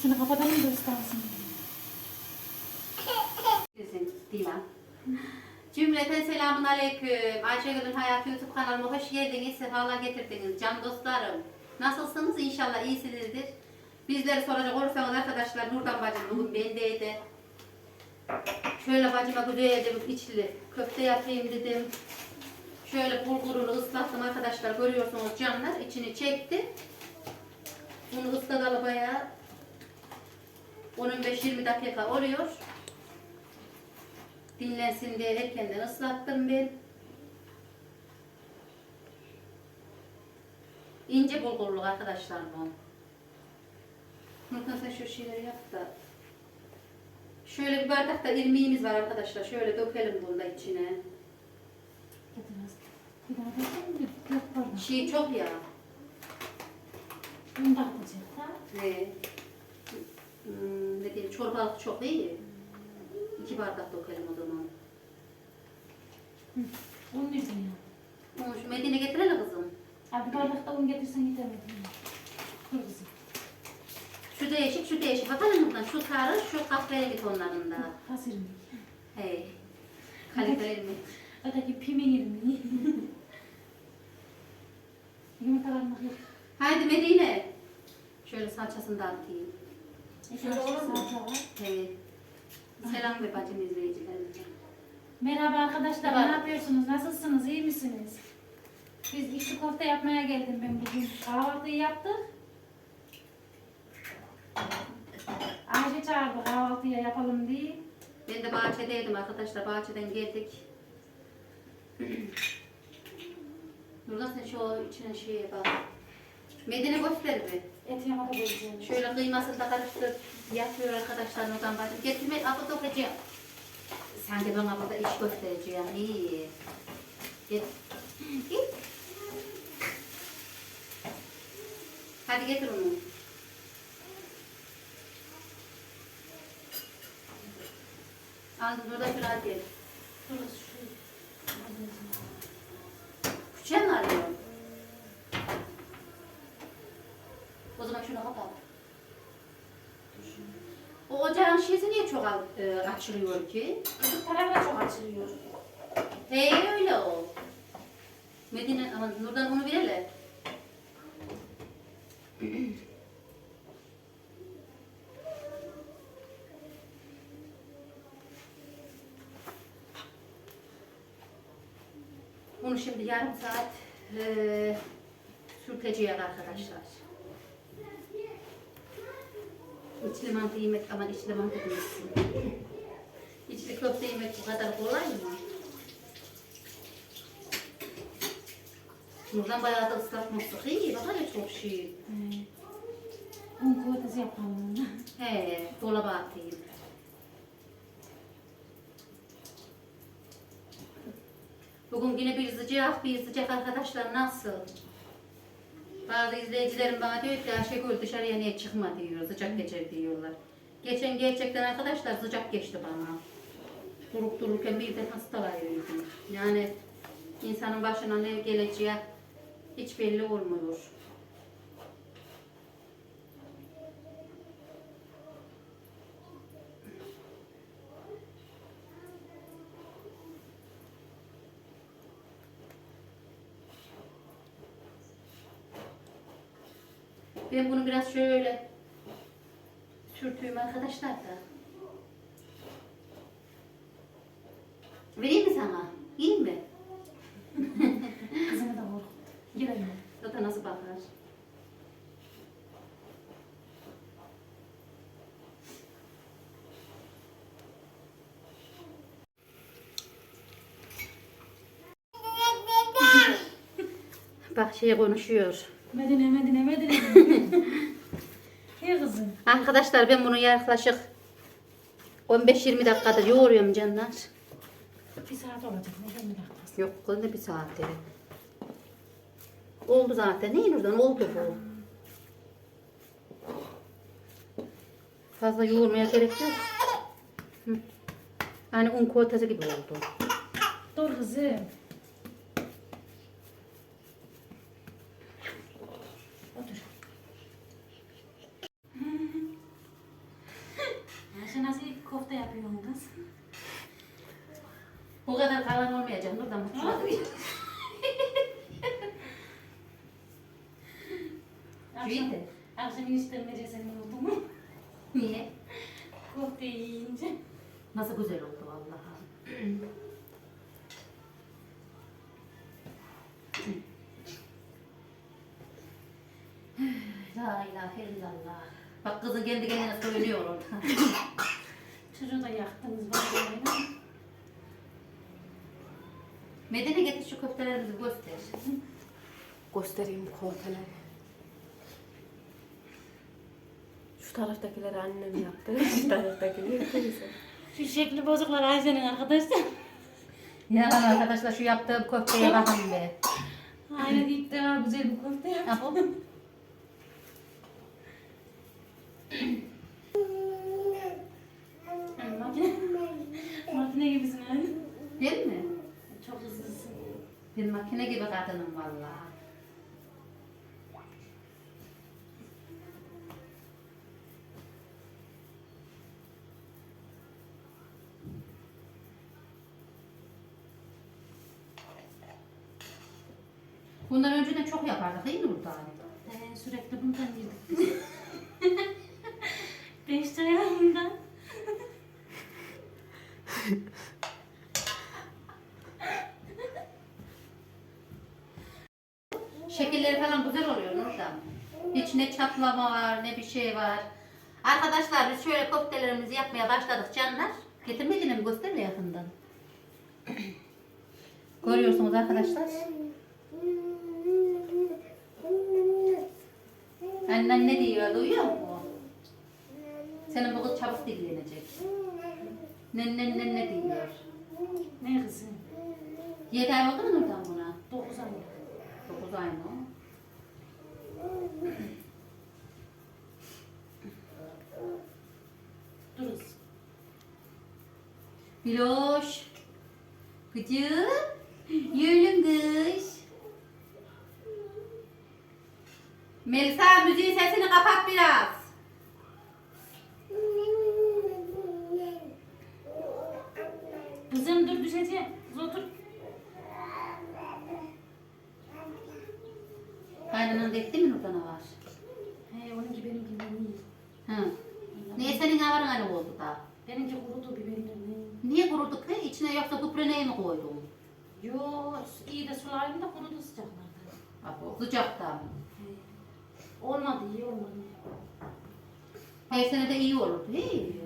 Üstünü kapatalım da ıslansın. Dilan. Cümleten selamun aleyküm. Ayşegül'ün Hayatı YouTube kanalıma hoş geldiniz, sefalar getirdiniz. Can dostlarım. Nasılsınız? İnşallah iyisinizdir. Bizleri soracak olursanız arkadaşlar Nurdan bacım bugün bendeydi. Şöyle bacıma bir içli köfte yapayım dedim. Şöyle bulgurunu ıslattım arkadaşlar. Görüyorsunuz canlar içini çekti. Bunu ıslatalı bayağı 10-15-20 dakika oluyor. Dinlensin diye erkenden ıslattım ben. İnce bulgurlu arkadaşlar bu. Nurkan sen şu şeyleri yap da. Şöyle bir bardakta irmiğimiz var arkadaşlar. Şöyle dökelim bunu da içine. Da. Şey çok ya. Bunu da atacak ha. Ne? Hmm, ne diyeyim, çorbalık çok iyi. İki bardak dökelim o zaman. Un nerede ya? Bunu şu Medine getirelim kızım. Abi bardakta un getirsen yetemedim. Dur kızım. Şu değişik, şu değişik. Bakalım buradan. Şu sarı, şu kahverengi tonlarında. Hazır mı? Hey. Kaliteli mi? Öteki pimin mi? Yumurtalarını kır. Haydi Medine. Şöyle salçasını da Selam ve bacım izleyicilerimize. Merhaba arkadaşlar, Merhaba. ne yapıyorsunuz? Nasılsınız? İyi misiniz? Biz içli köfte yapmaya geldim ben bugün. Kahvaltıyı yaptık. Ayşe çağırdı kahvaltıya yapalım diye. Ben de bahçedeydim arkadaşlar. Bahçeden geldik. Buradan sen şu içine şeye bak. Medine göster bir. Şöyle kıymasını da karıştırıp yapıyor arkadaşlar oradan bacım. Getirme, apı dokacağım. Sanki bana burada iş göstereceğim. İyi. Git. Git. Hadi getir onu. Al burada şuraya gel. Şurası şu. Küçüğe mi arıyor? O zaman şunu kapat. O şişesi niye çok al- e, açılıyor ki? Bizim tarafına çok açılıyor. He öyle o. Medine, aman Nurdan onu verelim. Bunu şimdi yarım saat e, sürteceğiz arkadaşlar. İçli mantı yemek aman içli mantı demişsin. İçli köfte yemek bu kadar kolay mı? Buradan bayağı da ıslatması iyi. Bak hele çok şey. Ee, Un kuvvetesi yapalım. He, dolaba atayım. Bugün yine bir sıcak, bir sıcak arkadaşlar nasıl? Bazı izleyicilerim bana diyor ki Ayşegül dışarıya niye çıkma diyor, sıcak geçer diyorlar. Geçen gerçekten arkadaşlar sıcak geçti bana. Durup dururken birden hastalanıyordum. Yani insanın başına ne geleceği hiç belli olmuyor. Biraz şöyle sürtüyüm arkadaşlar da. Vereyim mi sana? İyi mi? Kızını da vur. Girelim. O da nasıl bakar? Bak şey konuşuyor. Medine, Medine, Medine. Hey kızım. Arkadaşlar ben bunu yaklaşık 15-20 dakikadır yoğuruyorum canlar. Bir saat olacak. Ne mi dakikası? Yok ne bir saatleri. Oldu zaten. Neyin oradan oldu bu. Fazla yoğurmaya gerek yok. Hı. Yani un koytası gibi oldu. Dur kızım. Bu kadar kalan olmayacak Nurdan. Akşam, İyiydi. akşam eniştem mereseni oldu mu? Niye? Köfte yiyince. Nasıl güzel oldu vallahi. La ilahe illallah. Bak kızın kendi kendine söylüyor orada. Çocuğu da yaktınız vallahi. Medine köftelerimizi göster. Göstereyim kolteleri. Şu taraftakileri annem yaptı. Şu taraftakileri teyze. Şu şekli bozuklar Ayşe'nin arkadaşlar. Ya arkadaşlar şu yaptığım köfteye bakın be. Aynen ilk defa güzel bir köfte. Yapalım. Yani makine, gibisin hani. Değil mi? Bir makine gibi kadınım vallahi. Bundan önceden çok yapardık değil mi Nurdan? Ee, sürekli bundan yedik. Beş liraya bundan. Şekilleri falan güzel oluyor Nurdan. Hiç ne çatlama var ne bir şey var. Arkadaşlar biz şöyle köftelerimizi yapmaya başladık canlar. Getirmediğini mi gösterme yakından. Görüyorsunuz arkadaşlar. Annen ne diyor duyuyor musun? Senin bu kız çabuk dillenecek. Ne ne ne ne diyor. Ne kızım? Yedi ay oldu mu Nurdan buna? Dokuz ay. Dokuz ay mı? Duruz. Biloş. Gıcı. Yürün kız. Melisa müziğin sesini kapat biraz. Kızım dur düşeceğim. Kız otur. Kaynanın etti mi Nurdan'a var? He onunki benimkinden iyi. Hı. Niye senin havarın hani oldu da? Benimki kurudu biberlerini. Niye kurudu ki? İçine yoksa kupreneyi mi koydun? Yo iyi de sulaydım da kurudu sıcaklarda. Abo, sıcakta mı? He. Olmadı iyi olmadı. Her sene de iyi olur. Hey.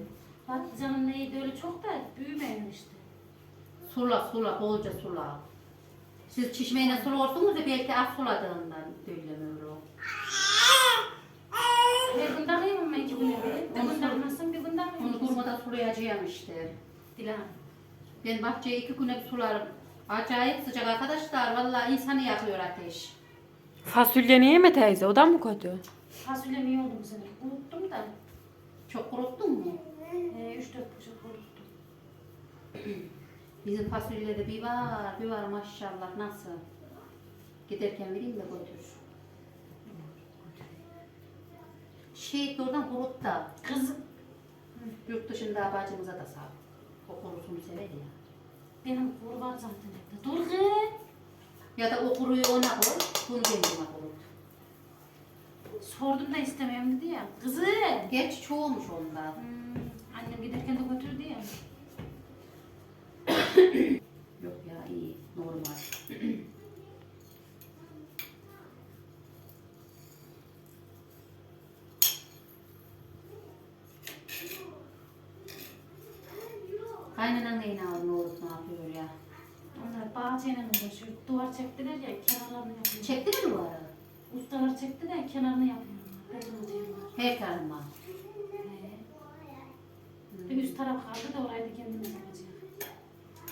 Patlıcanın neydi öyle çok da büyümeyen işte. Sula sula, bolca sula. Siz çişmeyle suluyorsunuz ya belki az suladığından. Her gün takıyorum ben iki güne bir. Bir gün takmazsam bir gün Onu takmıyorum. durmadan sulayacağım işte. Dilan. Ben bahçeyi iki güne bir sularım. Acayip sıcak arkadaşlar. Vallahi insanı yakıyor ateş. Fasulye niye mi teyze? O da mı kötü? Fasulyem iyi oldu bu sene. Unuttum da. Çok kuruttun mu? He, üç dört poşet unuttum. Bizim fasulyede bir var, bir var maşallah. Nasıl? Giderken vereyim de götür. Şey oradan kurut da. Kız Yurt dışında bacımıza da sağ. O kurusunu sever ya. benim kuru var zaten evde. Dur kız. Ya da o kuruyu ona koy, bunu kendine kurut. Sordum da istemiyorum dedi ya. Kızı. Geç çoğumuş onda. Hmm, annem giderken de götürdü ya. Yok ya iyi, normal. Kaynanan neyin ağır ne olup ne yapıyor ya? Bahçeyle uğraşıyor. Duvar çektiler ya kenarlarını yapıyor. Çekti mi duvara? Ustalar çekti de kenarını yapıyorlar. Beton atıyorlar. Her tarafıma. Bir üst taraf kaldı da orayı da kendimiz yapacağız.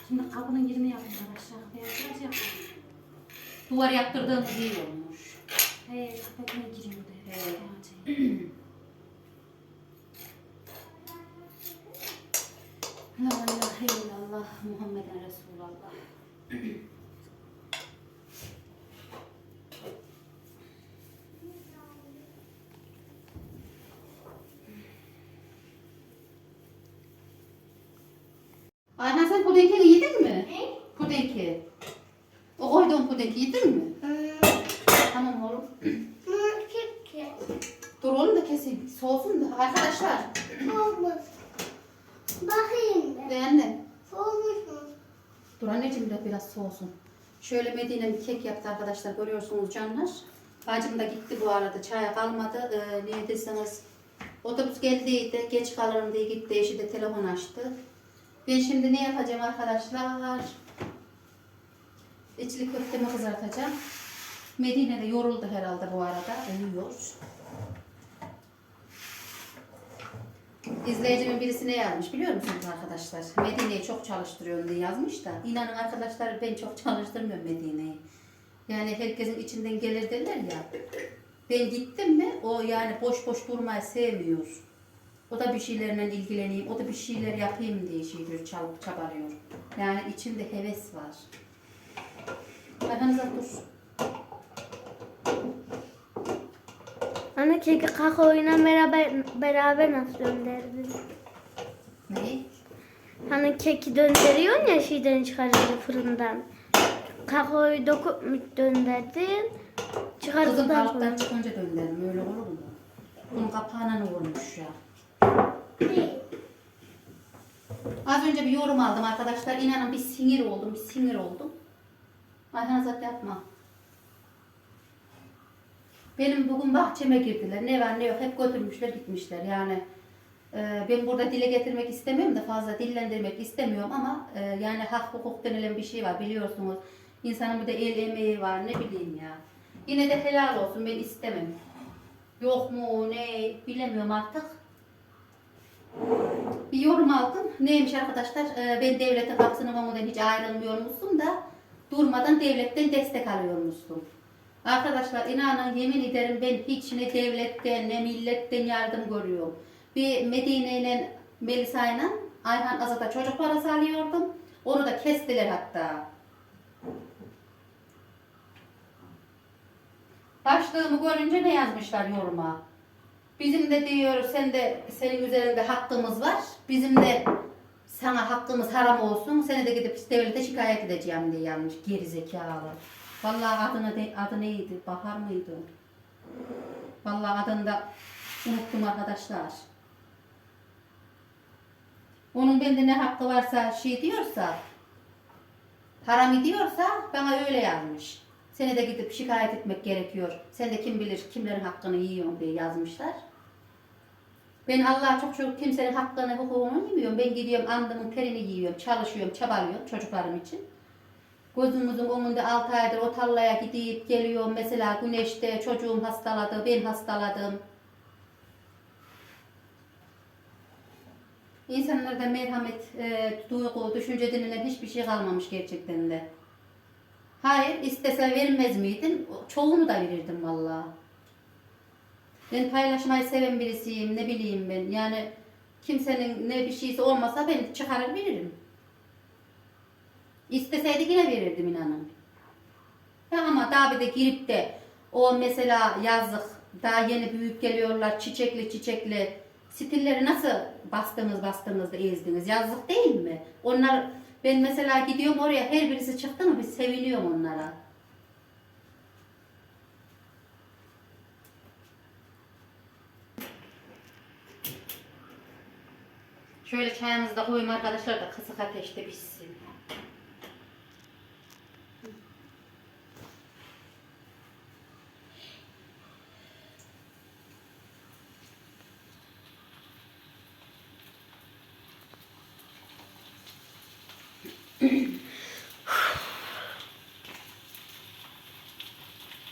Şimdi kapının yerini yapıyorlar aşağı. Beyaz yapıyor. Duvar yaptırdığımız iyi olmuş. He, kapatmaya giriyordu. He. Bahçeye. La ilahe illallah Muhammeden Resulallah. Ayhan sen pudingleri yedin mi? He? Pudingi. O koyduğun pudingi yedin mi? Tamam oğlum. Dur oğlum da keseyim. Soğusun da arkadaşlar. Anneciğim de biraz soğusun. Şöyle Medine bir kek yaptı arkadaşlar görüyorsunuz canlar. Bacım da gitti bu arada çaya kalmadı. Ee, niye deseniz otobüs geldiydi geç kalırım diye gitti eşi de telefon açtı. Ben şimdi ne yapacağım arkadaşlar? İçli köftemi kızartacağım. Medine de yoruldu herhalde bu arada. Uyuyor. İzleyicimin birisi ne yazmış biliyor musunuz arkadaşlar? Medine'yi çok çalıştırıyorum diye yazmış da. İnanın arkadaşlar ben çok çalıştırmıyorum Medine'yi. Yani herkesin içinden gelir derler ya. Ben gittim mi o yani boş boş durmayı sevmiyor. O da bir şeylerle ilgileneyim, o da bir şeyler yapayım diye şey çalıp çabalıyor. Yani içinde heves var. Ayhanıza dur. Anne keki kakaoyla beraber beraber nasıl döndürdün? Ne? Hani keki döndürüyorsun ya şeyden çıkarınca fırından. Kakaoyu dokup döndürdün? Kızım Çıkardıktan kalıptan sonra. çıkınca döndürelim, öyle olur mu? Bunun kapağına ne olmuş ya? Az önce bir yorum aldım arkadaşlar. İnanın bir sinir oldum, bir sinir oldum. Ayhan Azat yapma. Benim bugün bahçeme girdiler. Ne var ne yok hep götürmüşler gitmişler. Yani e, ben burada dile getirmek istemiyorum da fazla dillendirmek istemiyorum ama e, yani hak hukuk denilen bir şey var biliyorsunuz. İnsanın bir de el emeği var ne bileyim ya. Yine de helal olsun ben istemem. Yok mu ne bilemiyorum artık. Bir yorum aldım. Neymiş arkadaşlar? Ee, ben devletin kapısını mamudan hiç ayrılmıyormuşsun da durmadan devletten destek alıyormuşsun. Arkadaşlar inanın yemin ederim ben hiç ne devletten ne milletten yardım görüyorum. Bir Medine ile Melisa ile Ayhan Azat'a çocuk parası alıyordum. Onu da kestiler hatta. Başlığımı görünce ne yazmışlar yoruma? Bizim de diyor sen de senin üzerinde hakkımız var. Bizim de sana hakkımız haram olsun. Seni de gidip devlete şikayet edeceğim diye yazmış gerizekalı. Vallahi adını de, adı neydi? Bahar mıydı? Vallahi adını da unuttum arkadaşlar. Onun bende ne hakkı varsa şey diyorsa haram diyorsa bana öyle yazmış. Seni de gidip şikayet etmek gerekiyor. Sen de kim bilir kimlerin hakkını yiyorsun diye yazmışlar. Ben Allah'a çok çok kimsenin hakkını, hukukunu yemiyorum. Ben gidiyorum andımın terini yiyorum, çalışıyorum, çabalıyorum çocuklarım için. Gözümüzün önünde 6 aydır o tarlaya gidip geliyorum. Mesela güneşte çocuğum hastaladı, ben hastaladım. İnsanlarda merhamet, e, duygu, düşünce denilen hiçbir şey kalmamış gerçekten de. Hayır, istese vermez miydin? Çoğunu da verirdim vallahi. Ben paylaşmayı seven birisiyim, ne bileyim ben. Yani kimsenin ne bir şeysi olmasa ben çıkarır veririm. İsteseydi yine verirdim inanın. Ya ama daha bir de girip de o mesela yazlık daha yeni büyük geliyorlar çiçekli çiçekli stilleri nasıl bastınız bastınız da ezdiniz yazlık değil mi? Onlar ben mesela gidiyorum oraya her birisi çıktı mı bir seviniyorum onlara. Şöyle çayımızı da koyayım arkadaşlar da kısık ateşte pişsin.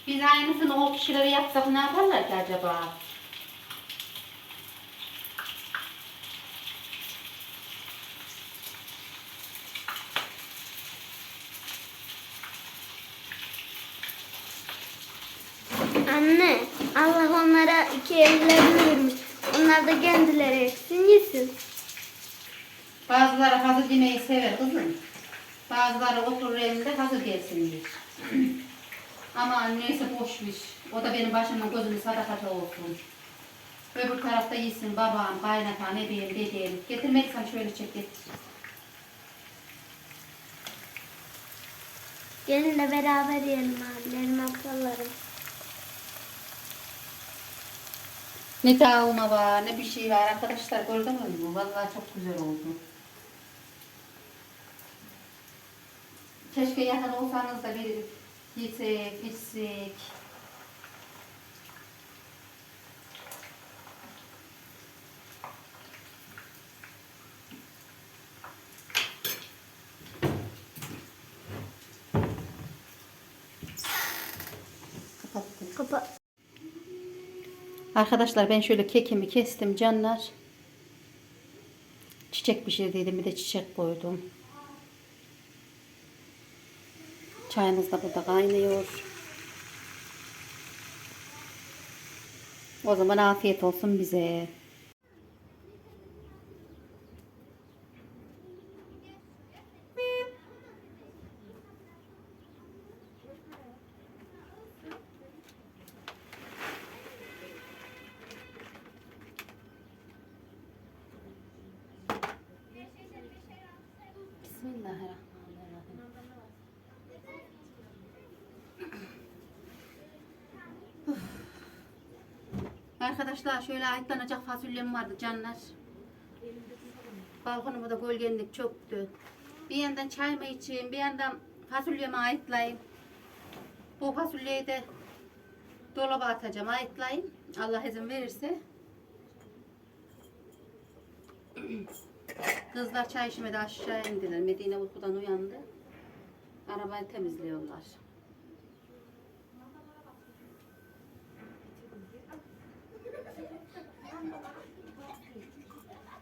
Biz aynısını o kişilere yapsak ne yaparlar ki acaba? Anne, Allah onlara iki ellerini vermiş. Onlar da kendileri eksin yesin. Bazıları hazır yemeği sever kızım. Bazıları oturur evinde hazır gelsin diyor. Ama neyse boş bir. O da benim başımın gözümün sadakati olsun. Öbür tarafta yesin babam, kaynatan, ebeyim, dedem. Getirmeksen şöyle çek getir. Gelin de beraber yiyelim abilerim, ablalarım. Ne tavuma var ne bir şey var arkadaşlar gördünüz mü? Vallahi çok güzel oldu. Keşke yakın olsanız da bir yesek, içsek. Kapattım. Kapa. Arkadaşlar ben şöyle kekimi kestim canlar. Çiçek pişirdiydim bir de çiçek koydum. Çayımız da burada kaynıyor. O zaman afiyet olsun bize. Arkadaşlar şöyle ayıklanacak fasulyem vardı canlar. Balkonumu da gölgenlik çöktü. Bir yandan çayımı içeyim, bir yandan fasulyemi ayıtlayayım. Bu fasulyeyi de dolaba atacağım, ayıtlayayım. Allah izin verirse. Kızlar çay içmedi aşağıya indiler. Medine uykudan uyandı. Arabayı temizliyorlar.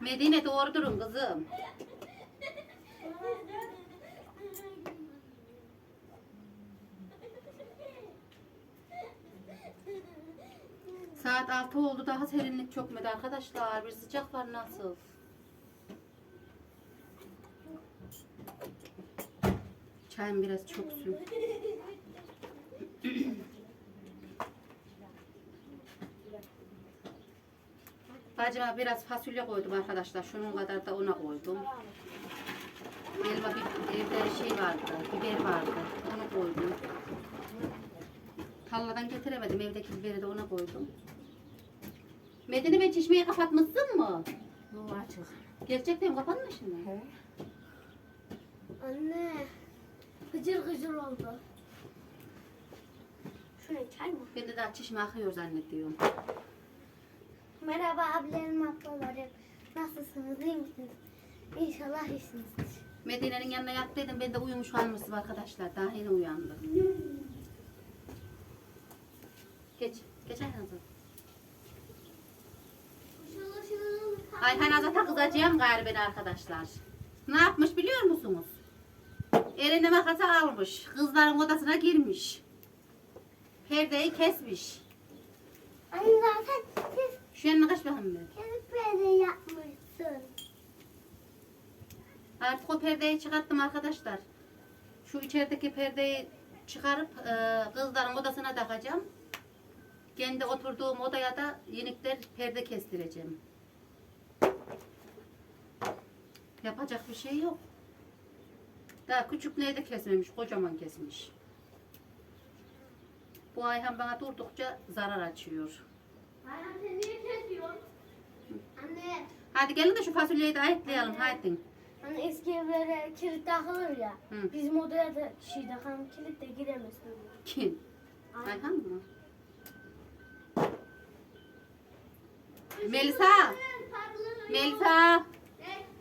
Medine doğru durun kızım. Saat 6 oldu daha serinlik çökmedi arkadaşlar. Bir sıcak var nasıl? Çayım biraz çöksün. Bacıma biraz fasulye koydum arkadaşlar. Şunun kadar da ona koydum. Elma bir evde şey vardı, biber vardı. Onu koydum. Talladan getiremedim. Evdeki biberi de ona koydum. Medine ve çeşmeyi kapatmışsın mı? Bu açık. Gerçekten kapanmış mı? He. Anne. Gıcır gıcır oldu. Şuraya çay mı? Ben de daha çeşme akıyor zannediyorum. Merhaba abilerim, ablalarım. Nasılsınız, iyi misiniz? İnşallah iyisinizdir. Medine'nin yanına yattıydım. Ben de uyumuş kalmıştım arkadaşlar. Daha yeni uyandım. Geç. Geç Ayhan'ı. Ayhan Azat'a kızacağım galiba beni arkadaşlar. Ne yapmış biliyor musunuz? Eline makası almış. Kızların odasına girmiş. Perdeyi kesmiş. Anne zaten siz Şu yanına kaç bakalım bir. böyle yapmışsın. Artık o perdeyi çıkarttım arkadaşlar. Şu içerideki perdeyi çıkarıp e, kızların odasına takacağım. Kendi oturduğum odaya da yenikler perde kestireceğim. Yapacak bir şey yok. Daha küçükleri de kesmemiş, kocaman kesmiş. Bu Ayhan bana durdukça zarar açıyor. Sen niye kesiyorsun? Anne. Hadi gelin de şu fasulyeyi de ayıtlayalım, hadi. Hani eski evlere kilit takılır ya. Hı. Bizim odaya da şey takalım kilit de giremezsin. Kim? Ayhan mı? Melisa! Melisa!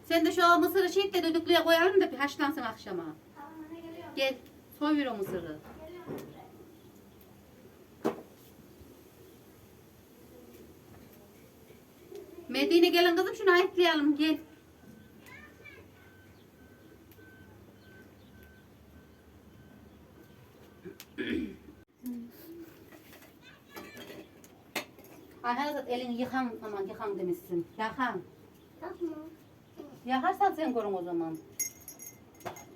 Sen de şu mısırı de düdüklüye koyalım da bir haşlansın akşama. Gel, soyur o mısırı. Medine gelin kızım şunu ayıklayalım gel. Azat elini yıkan aman yıkan demişsin. Yakan. Yapma. Yakarsan sen görün o zaman.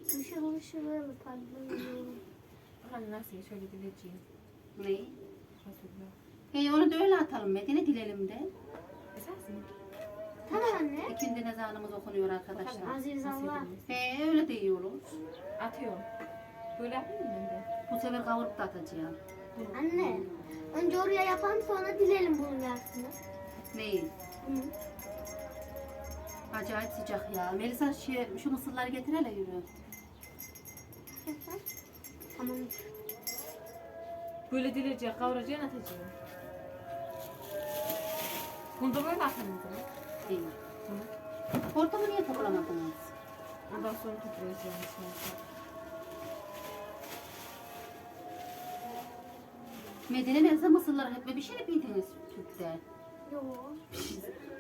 Işıl ışıl öyle parlıyor. Bakalım nasıl şöyle dileceğim. Neyi? Fasulye. Hey onu da öyle atalım Medine dilelim de. Tamam anne. İkindi nezanımız okunuyor arkadaşlar. Aziz Allah. He öyle olur. Atıyorum. Böyle yapayım mı ben de? Bu sefer kavurup da atacağım. Anne. Önce oraya yapalım sonra dilelim bunun yarısını. Neyi? Bunu. Acayip sıcak ya. Melisa şey, şu mısırları getir hele yürü. Tamam. Böyle dilecek, kavuracaksın, atacaksın. O zaman. Değil. Hortumu niye toplamadınız? Ondan sonra toplayacağım. Medine Melisa mısırları hep bir şey yapıyordunuz tüpte. Yok.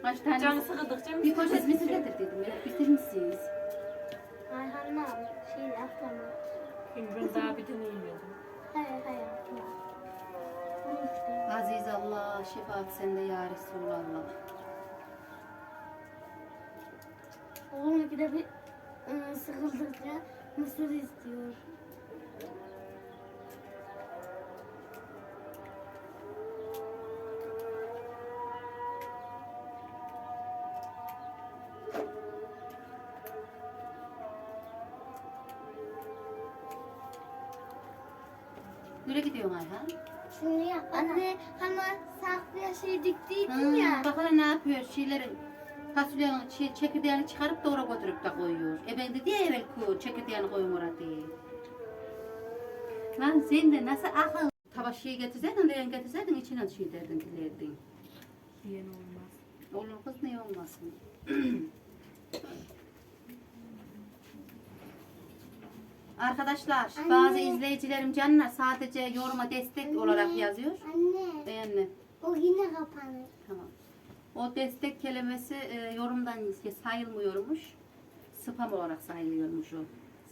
Kaç tane Canı mısır- sıkıldıkça Bir poşet mısır getirdim. Ya. Bitirmişsiniz. Ayhan ne yapmış? Şey atlama. Ben daha bir tane yemedim. Hayır hayır. Aziz Allah, şefaat sende ya Resulallah. Oğlum bir de bir ıı, sıkıldıkça mısır istiyor. Anne hani saklıya şey diktiydin Hmm, ya. bak ne yapıyor şeylerin fasulyenin şey, çekirdeğini çıkarıp doğru götürüp de koyuyor. E ben dedi ya evvel ku çekirdeğini koyun oraya diye. Lan sen de nasıl akıl? Tabak şey getirseydin, leğen getirseydin içine şey derdin, dilerdin. Yiyen olmaz. Olur kız niye olmasın? Arkadaşlar bazı izleyicilerim canlar sadece yoruma destek olarak yazıyor. Anne Beğenli. o yine kapanır. Tamam. O destek kelimesi e, yorumdan sayılmıyormuş. Spam olarak sayılıyormuş o.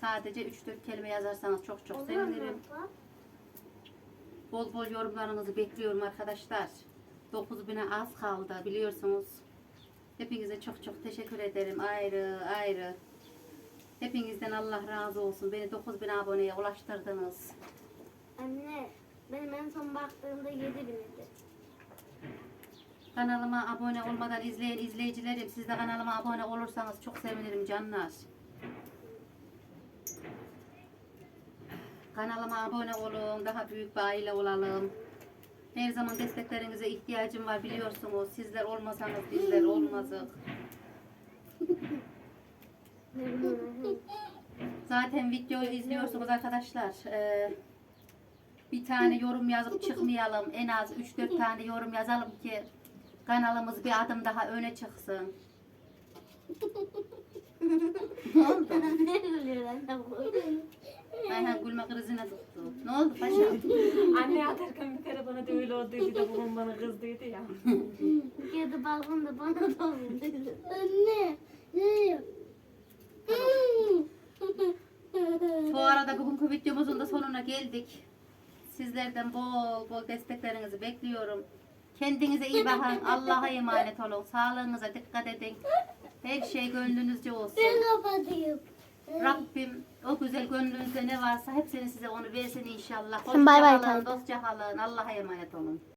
Sadece 3-4 kelime yazarsanız çok çok sevinirim. Bol bol yorumlarınızı bekliyorum arkadaşlar. 9000'e az kaldı biliyorsunuz. Hepinize çok çok teşekkür ederim ayrı ayrı. Hepinizden Allah razı olsun. Beni 9000 aboneye ulaştırdınız. Anne benim en son baktığımda 7 binidi. Kanalıma abone olmadan izleyen izleyicilerim siz de kanalıma abone olursanız çok sevinirim canlar. Kanalıma abone olun, daha büyük bir aile olalım. Her zaman desteklerinize ihtiyacım var biliyorsunuz. Sizler olmasanız bizler olmazdık. Zaten videoyu izliyorsunuz arkadaşlar. Ee, bir tane yorum yazıp çıkmayalım. En az 3-4 tane yorum yazalım ki kanalımız bir adım daha öne çıksın. ne oldu? Ayhan gülme krizine tuttu. Ne oldu paşam? Anne atarken bir kere bana da öyle oldu. Bir de babam bana kızdıydı ya. Kedi balkon bana da oldu. Anne. Ne? Bu arada bugünkü videomuzun da sonuna geldik. Sizlerden bol bol desteklerinizi bekliyorum. Kendinize iyi bakın. Allah'a emanet olun. Sağlığınıza dikkat edin. Her şey gönlünüzce olsun. Ben kapatayım. Rabbim o güzel gönlünüzde ne varsa hepsini size onu versin inşallah. Sen bay bay Hoşça kalın, dostça kalın. Allah'a emanet olun.